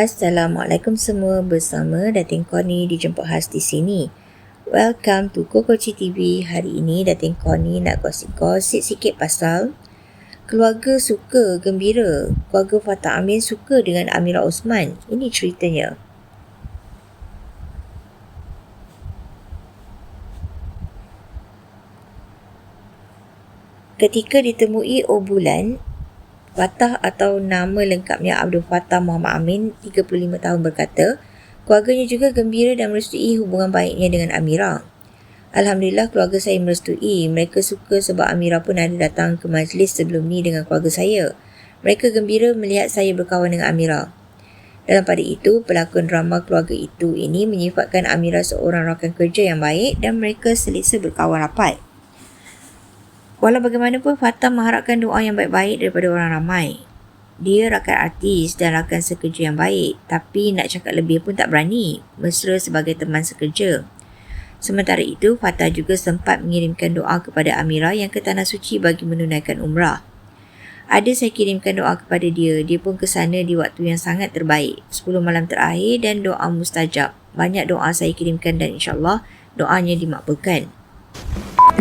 Assalamualaikum semua bersama Datin Koni dijemput khas di sini. Welcome to Kokoci TV. Hari ini Datin Koni nak gosip-gosip sikit pasal keluarga suka gembira. Keluarga Fatah Amin suka dengan Amira Osman. Ini ceritanya. Ketika ditemui Obulan, Fatah atau nama lengkapnya Abdul Fatah Muhammad Amin, 35 tahun berkata, keluarganya juga gembira dan merestui hubungan baiknya dengan Amira. Alhamdulillah keluarga saya merestui. Mereka suka sebab Amira pun ada datang ke majlis sebelum ni dengan keluarga saya. Mereka gembira melihat saya berkawan dengan Amira. Dalam pada itu, pelakon drama keluarga itu ini menyifatkan Amira seorang rakan kerja yang baik dan mereka selesa berkawan rapat. Walau bagaimanapun Fatah mengharapkan doa yang baik-baik daripada orang ramai. Dia rakan artis dan rakan sekerja yang baik tapi nak cakap lebih pun tak berani mesra sebagai teman sekerja. Sementara itu, Fatah juga sempat mengirimkan doa kepada Amira yang ke Tanah Suci bagi menunaikan umrah. Ada saya kirimkan doa kepada dia. Dia pun ke sana di waktu yang sangat terbaik. 10 malam terakhir dan doa mustajab. Banyak doa saya kirimkan dan insyaAllah doanya dimakbulkan.